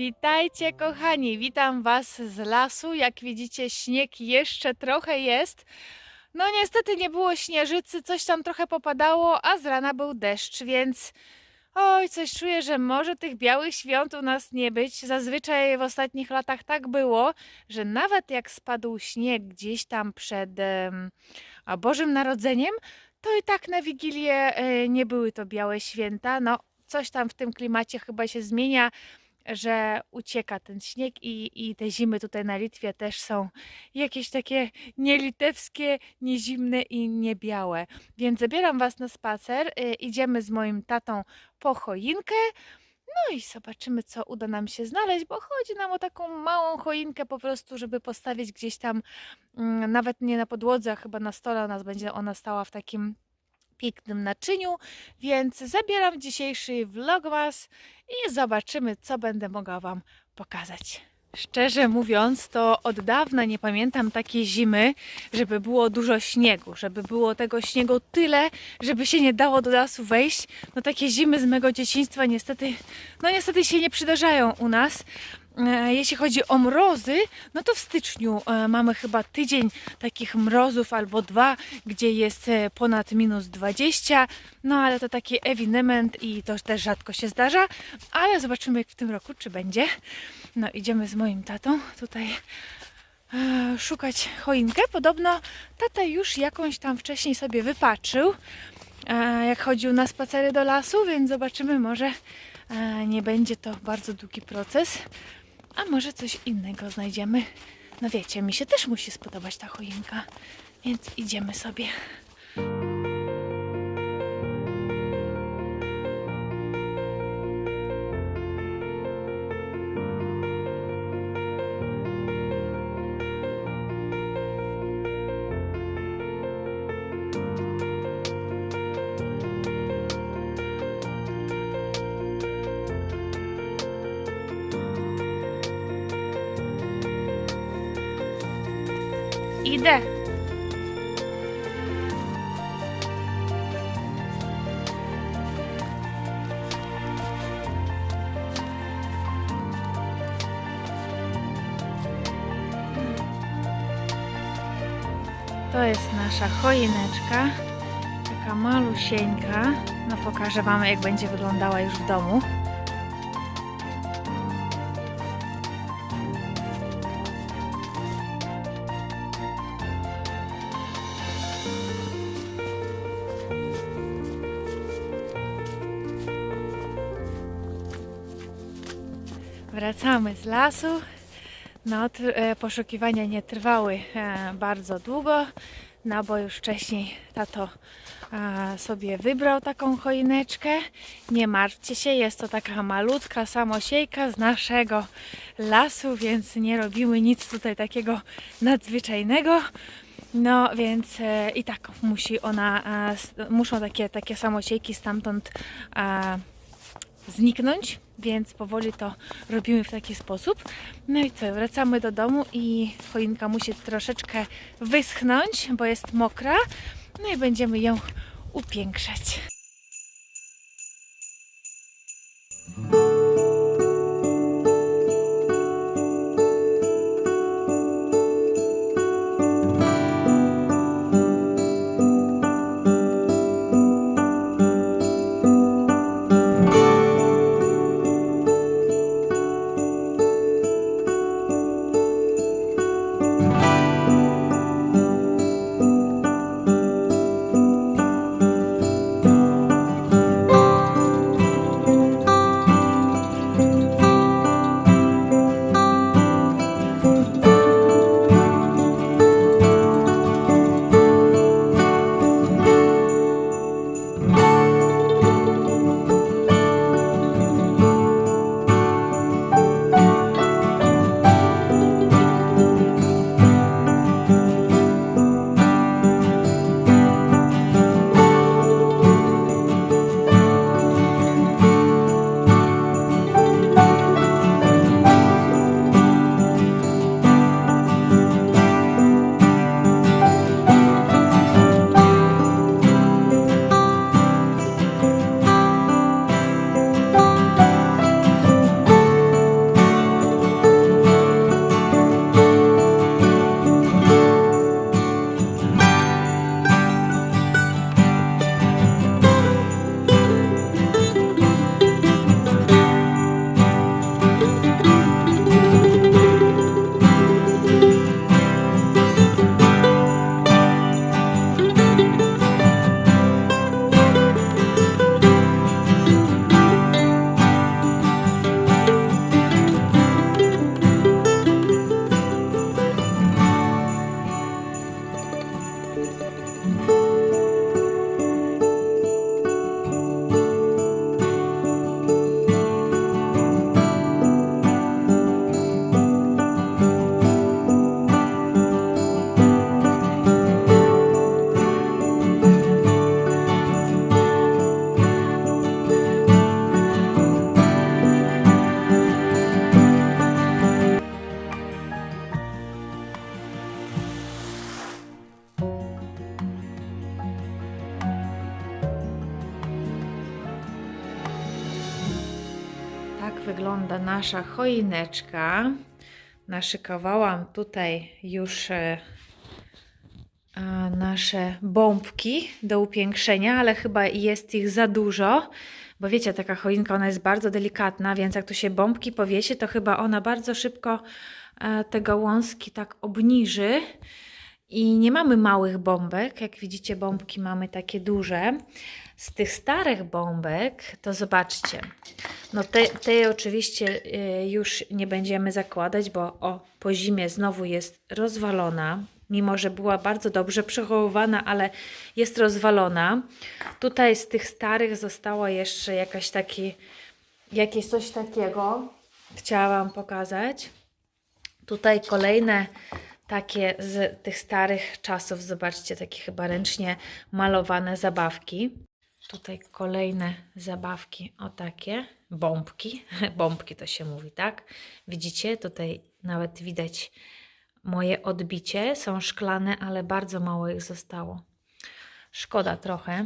Witajcie kochani, witam Was z lasu. Jak widzicie, śnieg jeszcze trochę jest. No niestety nie było śnieżycy, coś tam trochę popadało, a z rana był deszcz, więc oj, coś czuję, że może tych białych świąt u nas nie być. Zazwyczaj w ostatnich latach tak było, że nawet jak spadł śnieg gdzieś tam przed a Bożym Narodzeniem, to i tak na Wigilię e, nie były to białe święta. No, coś tam w tym klimacie chyba się zmienia że ucieka ten śnieg i, i te zimy tutaj na Litwie też są jakieś takie nie litewskie, nie zimne i nie białe. Więc zabieram Was na spacer. y, Idziemy z moim tatą po choinkę. No i zobaczymy, co uda nam się znaleźć, bo chodzi nam o taką małą choinkę po prostu, żeby postawić gdzieś tam, mm, nawet nie na podłodze, a chyba na stole u nas będzie ona stała w takim pięknym naczyniu, więc zabieram dzisiejszy vlogmas i zobaczymy, co będę mogła Wam pokazać. Szczerze mówiąc, to od dawna nie pamiętam takiej zimy, żeby było dużo śniegu, żeby było tego śniegu tyle, żeby się nie dało do lasu wejść. No takie zimy z mego dzieciństwa niestety, no niestety się nie przydarzają u nas. E, Jeśli chodzi o mrozy, no to w styczniu e, mamy chyba tydzień takich mrozów albo dwa, gdzie jest e, ponad minus 20. No ale to taki ewinement i to też rzadko się zdarza. Ale zobaczymy jak w tym roku, czy będzie. No idziemy z moim tatą tutaj szukać choinkę. Podobno tata już jakąś tam wcześniej sobie wypatrzył, jak chodził na spacery do lasu, więc zobaczymy, może nie będzie to bardzo długi proces. A może coś innego znajdziemy? No wiecie, mi się też musi spodobać ta choinka, więc idziemy sobie. Idę. To jest nasza choineczka, taka malusieńka. No pokażę Wam, jak będzie wyglądała już w domu. Wracamy z lasu. No, e, poszukiwania nie trwały e, bardzo długo, no bo już wcześniej tato e, sobie wybrał taką choineczkę. Nie martwcie się, jest to taka malutka samosiejka z naszego lasu, więc nie robimy nic tutaj takiego nadzwyczajnego. No więc i tak musi ona, muszą takie, takie samosiejki stamtąd zniknąć, więc powoli to robimy w taki sposób. No i co, wracamy do domu i choinka musi troszeczkę wyschnąć, bo jest mokra. No i będziemy ją upiększać. Nasza choineczka. Naszykowałam tutaj już e, nasze bombki do upiększenia, ale chyba jest ich za dużo, bo wiecie, taka choinka ona jest bardzo delikatna, więc jak tu się bombki powiesi, to chyba ona bardzo szybko e, te gałązki tak obniży. I nie mamy małych bombek, jak widzicie, bombki mamy takie duże. Z tych starych bombek, to zobaczcie, no te, te oczywiście y, już nie będziemy zakładać, bo o, po zimie znowu jest rozwalona, mimo że była bardzo dobrze przechowywana, ale jest rozwalona. Tutaj z tych starych została jeszcze jakaś taki, jakieś coś takiego, chciałam pokazać. Tutaj kolejne takie z tych starych czasów, zobaczcie, takie chyba ręcznie malowane zabawki. Tutaj kolejne zabawki, o takie, bombki, bombki to się mówi, tak? Widzicie, tutaj nawet widać moje odbicie, są szklane, ale bardzo mało ich zostało. Szkoda trochę.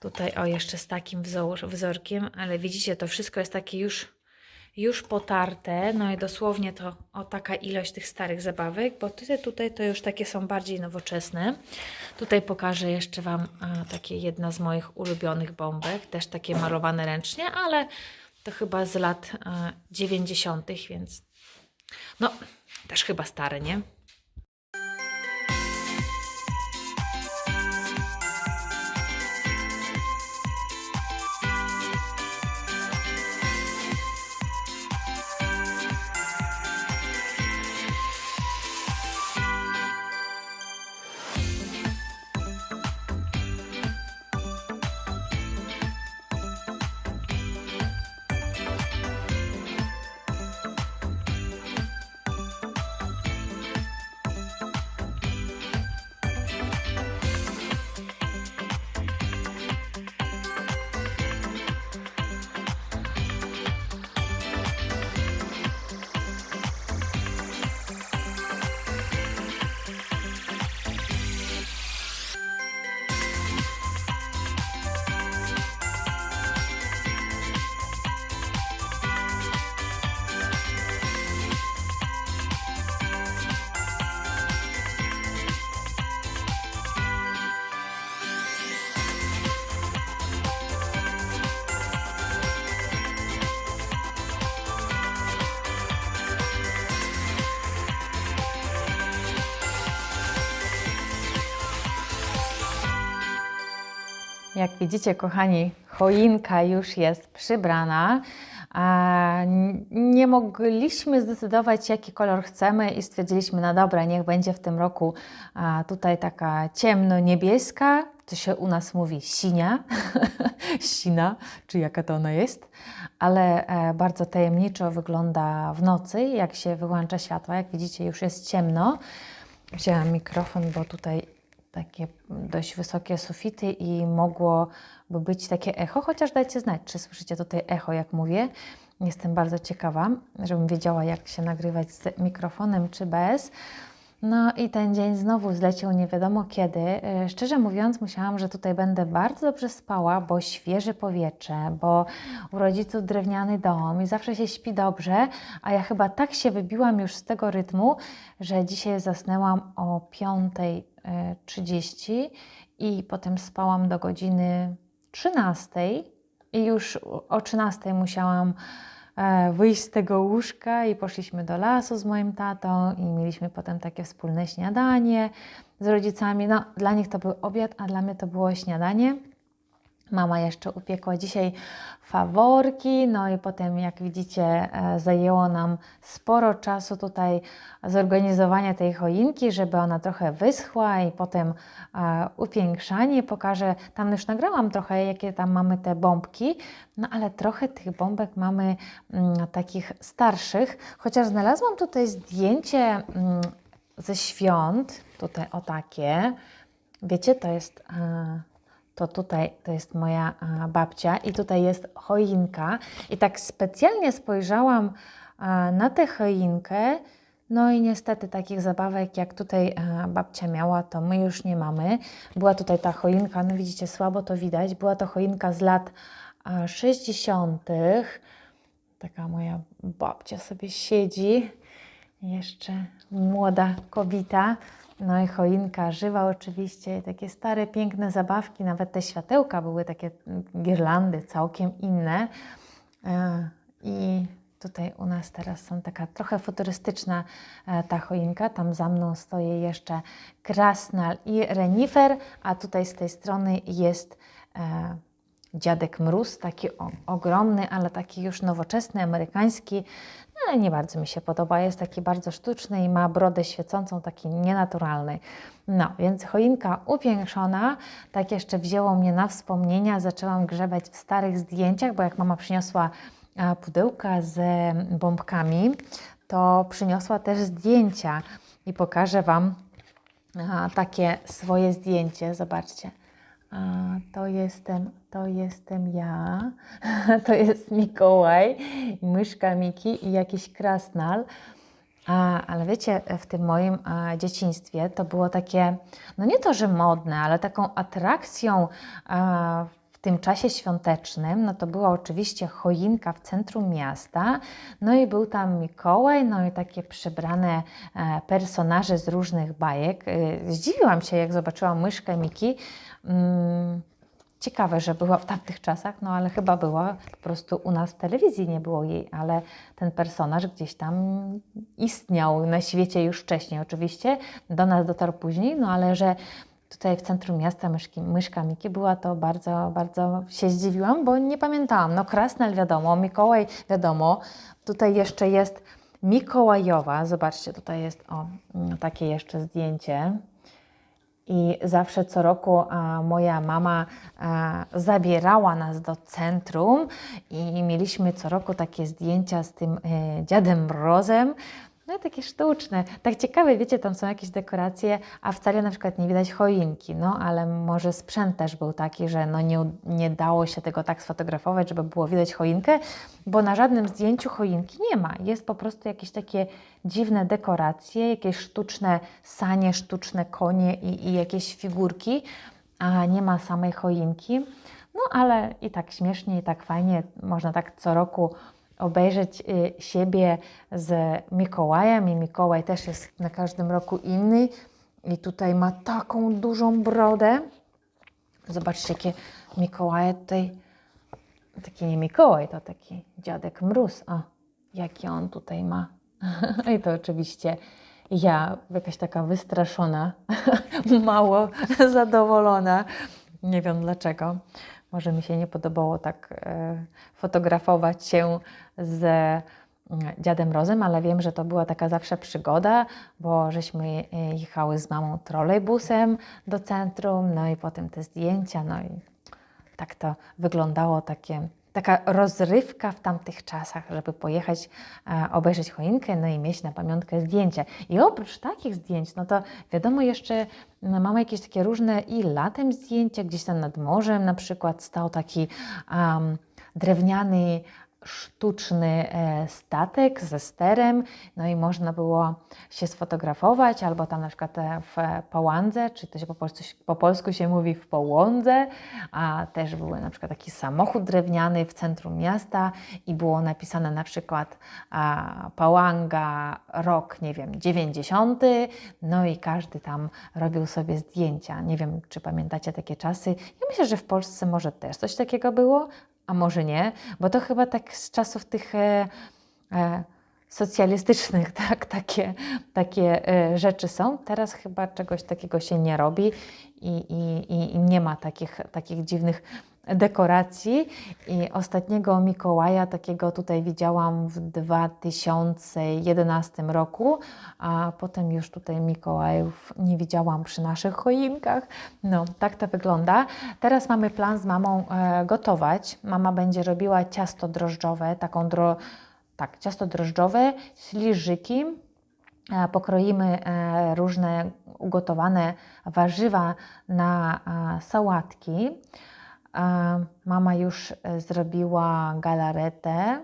Tutaj, o, jeszcze z takim wzor, wzorkiem, ale widzicie, to wszystko jest takie już już potarte, no i dosłownie to o taka ilość tych starych zabawek, bo tutaj, tutaj to już takie są bardziej nowoczesne. Tutaj pokażę jeszcze Wam a, takie jedna z moich ulubionych bombek, też takie malowane ręcznie, ale to chyba z lat a, 90., więc no też chyba stare, nie? Jak widzicie, kochani, choinka już jest przybrana. Nie mogliśmy zdecydować, jaki kolor chcemy, i stwierdziliśmy, no dobra, niech będzie w tym roku tutaj taka ciemno-niebieska, to się u nas mówi sinia, sina, czy jaka to ona jest, ale e, bardzo tajemniczo wygląda w nocy, jak się wyłącza światła. Jak widzicie, już jest ciemno. Wzięłam mikrofon, bo tutaj takie dość wysokie sufity i mogłoby być takie echo, chociaż dajcie znać, czy słyszycie tutaj echo, jak mówię. Jestem bardzo ciekawa, żebym wiedziała, jak się nagrywać z mikrofonem czy bez. No i ten dzień znowu zleciał nie wiadomo kiedy. E, Szczerze mówiąc, myślałam, że tutaj będę bardzo dobrze spała, bo świeże powietrze, bo u rodziców drewniany dom i zawsze się śpi dobrze, a ja chyba tak się wybiłam już z tego rytmu, że dzisiaj zasnęłam o 5.30 i potem spałam do godziny 13 i już o 13 musiałam e, wyjść z tego łóżka i poszliśmy do lasu z moim tatą i mieliśmy potem takie wspólne śniadanie z rodzicami. No, dla nich to był obiad, a dla mnie to było śniadanie. Mama jeszcze upiekła dzisiaj faworki, no i potem, jak widzicie, e, zajęło nam sporo czasu tutaj zorganizowanie tej choinki, żeby ona trochę wyschła i potem e, upiększanie. Pokażę, tam już nagrałam trochę, jakie tam mamy te bombki, no ale trochę tych bombek mamy mm, takich starszych, chociaż znalazłam tutaj zdjęcie mm, ze świąt, tutaj o takie. Wiecie, to jest... E, to tutaj to jest moja babcia i tutaj jest choinka. I tak specjalnie spojrzałam na tę choinkę. No i niestety takich zabawek, jak tutaj babcia miała, to my już nie mamy. Była tutaj ta choinka, no widzicie, słabo to widać. Była to choinka z lat a, 60. taka moja babcia sobie siedzi. Jeszcze młoda kobieta. No i choinka żywa oczywiście, takie stare, piękne zabawki, nawet te światełka były takie girlandy całkiem inne. E, I tutaj u nas teraz są taka trochę futurystyczna e, ta choinka. Tam za mną stoi jeszcze krasnal i renifer, a tutaj z tej strony jest e, dziadek mróz, taki ogromny, ale taki już nowoczesny, amerykański. No, ale nie bardzo mi się podoba. Jest taki bardzo sztuczny i ma brodę świecącą, taki nienaturalny. No, więc choinka upiększona, tak jeszcze wzięło mnie na wspomnienia. Zaczęłam grzebać w starych zdjęciach, bo jak mama przyniosła e, pudełka z bombkami, to przyniosła też zdjęcia i pokażę Wam a, takie swoje zdjęcie. Zobaczcie. To jestem, to jestem ja, to jest Mikołaj, myszka Miki i jakiś krasnal. A, ale wiecie, w tym moim a, dzieciństwie to było takie, no nie to, że modne, ale taką atrakcją a, tym czasie świątecznym, no to była oczywiście choinka w centrum miasta, no i był tam Mikołaj, no i takie przybrane e, personaże z różnych bajek. E, Zdziwiłam się, jak zobaczyłam myszkę Miki. Mm, Ciekawe, że była w tamtych czasach, no ale chyba była, po prostu u nas w telewizji nie było jej, ale ten personaż gdzieś tam istniał na świecie już wcześniej oczywiście, do nas dotarł później, no ale że tutaj w centrum miasta myszki, myszka Miki była, to bardzo, bardzo się zdziwiłam, bo nie pamiętałam. No Krasnel wiadomo, Mikołaj wiadomo, tutaj jeszcze jest Mikołajowa, zobaczcie, tutaj jest o, takie jeszcze zdjęcie. I zawsze co roku a, moja mama a, zabierała nas do centrum i mieliśmy co roku takie zdjęcia z tym e, dziadem Mrozem. No takie sztuczne, tak ciekawe, wiecie, tam są jakieś dekoracje, a wcale na przykład nie widać choinki, no ale może sprzęt też był taki, że no nie, nie dało się tego tak sfotografować, żeby było widać choinkę, bo na żadnym zdjęciu choinki nie ma. Jest po prostu jakieś takie dziwne dekoracje, jakieś sztuczne sanie, sztuczne konie i, i jakieś figurki, a nie ma samej choinki. No ale i tak śmiesznie, i tak fajnie, można tak co roku obejrzeć y, siebie z Mikołajem i Mikołaj też jest na każdym roku inny i tutaj ma taką dużą brodę. Zobaczcie, jakie Mikołaje tutaj, taki nie Mikołaj, to taki dziadek mróz, o, jaki on tutaj ma. I to oczywiście ja, jakaś taka wystraszona, mało zadowolona, nie wiem dlaczego. Może mi się nie podobało tak e, fotografować się z mm, dziadem Rozem, ale wiem, że to była taka zawsze przygoda, bo żeśmy e, jechały z mamą trolejbusem do centrum, no i potem te zdjęcia, no i tak to wyglądało takie. Taka rozrywka w tamtych czasach, żeby pojechać, e, obejrzeć choinkę, no i mieć na pamiątkę zdjęcie. I oprócz takich zdjęć, no to wiadomo, jeszcze no, mamy jakieś takie różne i latem zdjęcia, gdzieś tam nad morzem na przykład stał taki um, drewniany sztuczny e, statek ze sterem, no i można było się sfotografować, albo tam na przykład e, w połądze, czy to się po polsku, po polsku się mówi w połądze, a też był na przykład taki samochód drewniany w centrum miasta i było napisane na przykład a, Pałanga rok, nie wiem, 90, no i każdy tam robił sobie zdjęcia. Nie wiem, czy pamiętacie takie czasy. Ja myślę, że w Polsce może też coś takiego było, a może nie, bo to chyba tak z czasów tych e, e, socjalistycznych, tak, takie, takie e, rzeczy są. Teraz chyba czegoś takiego się nie robi i, i, i nie ma takich, takich dziwnych dekoracji. I ostatniego Mikołaja takiego tutaj widziałam w 2011 roku, a potem już tutaj Mikołajów nie widziałam przy naszych choinkach. No, tak to wygląda. Teraz mamy plan z mamą e, gotować. Mama będzie robiła ciasto drożdżowe, taką dro... tak, ciasto drożdżowe, śliżyki, E, pokroimy e, różne ugotowane warzywa na e, sałatki. Mama już zrobiła galaretę,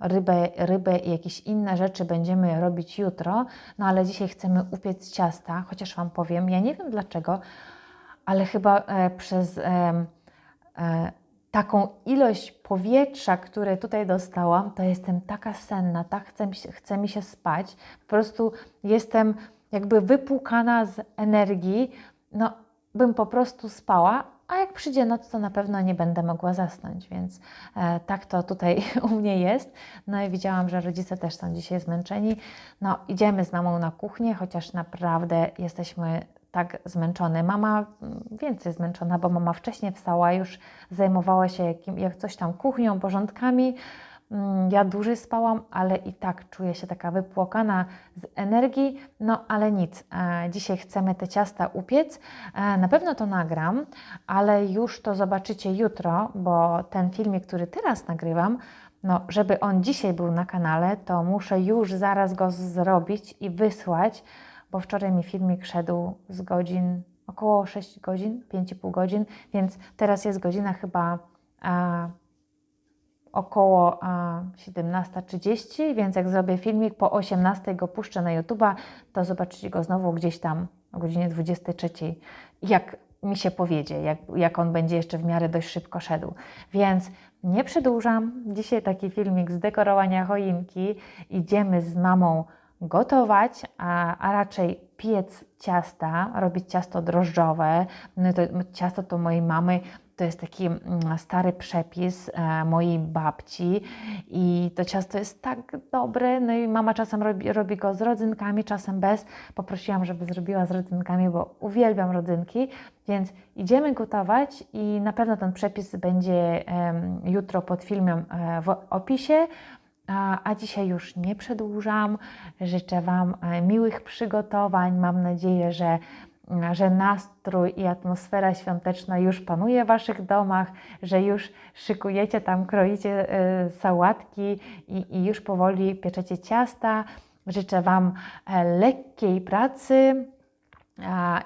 rybę, rybę i jakieś inne rzeczy będziemy robić jutro, no ale dzisiaj chcemy upiec ciasta, chociaż Wam powiem, ja nie wiem dlaczego, ale chyba przez taką ilość powietrza, które tutaj dostałam, to jestem taka senna, tak chce chce mi się spać. Po prostu jestem jakby wypłukana z energii. No, bym po prostu spała, a jak przyjdzie noc, to na pewno nie będę mogła zasnąć, więc e, tak to tutaj u mnie jest. No i widziałam, że rodzice też są dzisiaj zmęczeni. No, idziemy z mamą na kuchnię, chociaż naprawdę jesteśmy tak zmęczone. Mama więcej zmęczona, bo mama wcześniej wstała, już zajmowała się jakim, jak coś tam kuchnią, porządkami. Mm, Ja dłużej spałam, ale i tak czuję się taka wypłakana z energii. No ale nic, e, dzisiaj chcemy te ciasta upiec. E, na pewno to nagram, ale już to zobaczycie jutro, bo ten filmik, który teraz nagrywam, no, żeby on dzisiaj był na kanale, to muszę już zaraz go zrobić i wysłać, bo wczoraj mi filmik szedł z godzin, około 6 godzin, 5,5 godzin, więc teraz jest godzina chyba e, około a, 17.30, więc jak zrobię filmik po 18.00 go puszczę na YouTube'a, to zobaczycie go znowu gdzieś tam o godzinie 23.00, jak mi się powiedzie, jak, jak on będzie jeszcze w miarę dość szybko szedł. Więc nie przedłużam. Dzisiaj taki filmik z dekorowania choinki. Idziemy z mamą gotować, a, a raczej piec ciasta, robić ciasto drożdżowe. No to, ciasto to mojej mamy to jest taki mm, stary przepis e, mojej babci i to ciasto jest tak dobre. No i mama czasem robi, robi go z rodzynkami, czasem bez. Poprosiłam, żeby zrobiła z rodzynkami, bo uwielbiam rodzynki. Więc idziemy gotować i na pewno ten przepis będzie jutro pod filmem e, w opisie. A, dzisiaj już nie przedłużam. Życzę Wam e, miłych przygotowań. Mam nadzieję, że że nastrój i atmosfera świąteczna już panuje w Waszych domach, że już szykujecie tam, kroicie y, sałatki i, i już powoli pieczecie ciasta. Życzę Wam e, lekkiej pracy,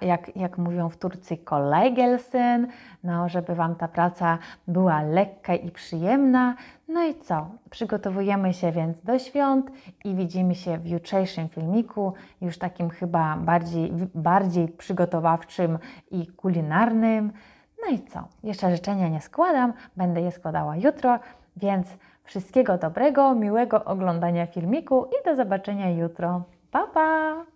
jak, jak mówią w Turcji, kolegelsen, no, żeby Wam ta praca była lekka i przyjemna. No i co? Przygotowujemy się więc do świąt i widzimy się w jutrzejszym filmiku, już takim chyba bardziej, bardziej przygotowawczym i kulinarnym. No i co? Jeszcze życzenia nie składam, będę je składała jutro, więc wszystkiego dobrego, miłego oglądania filmiku i do zobaczenia jutro. Pa, pa!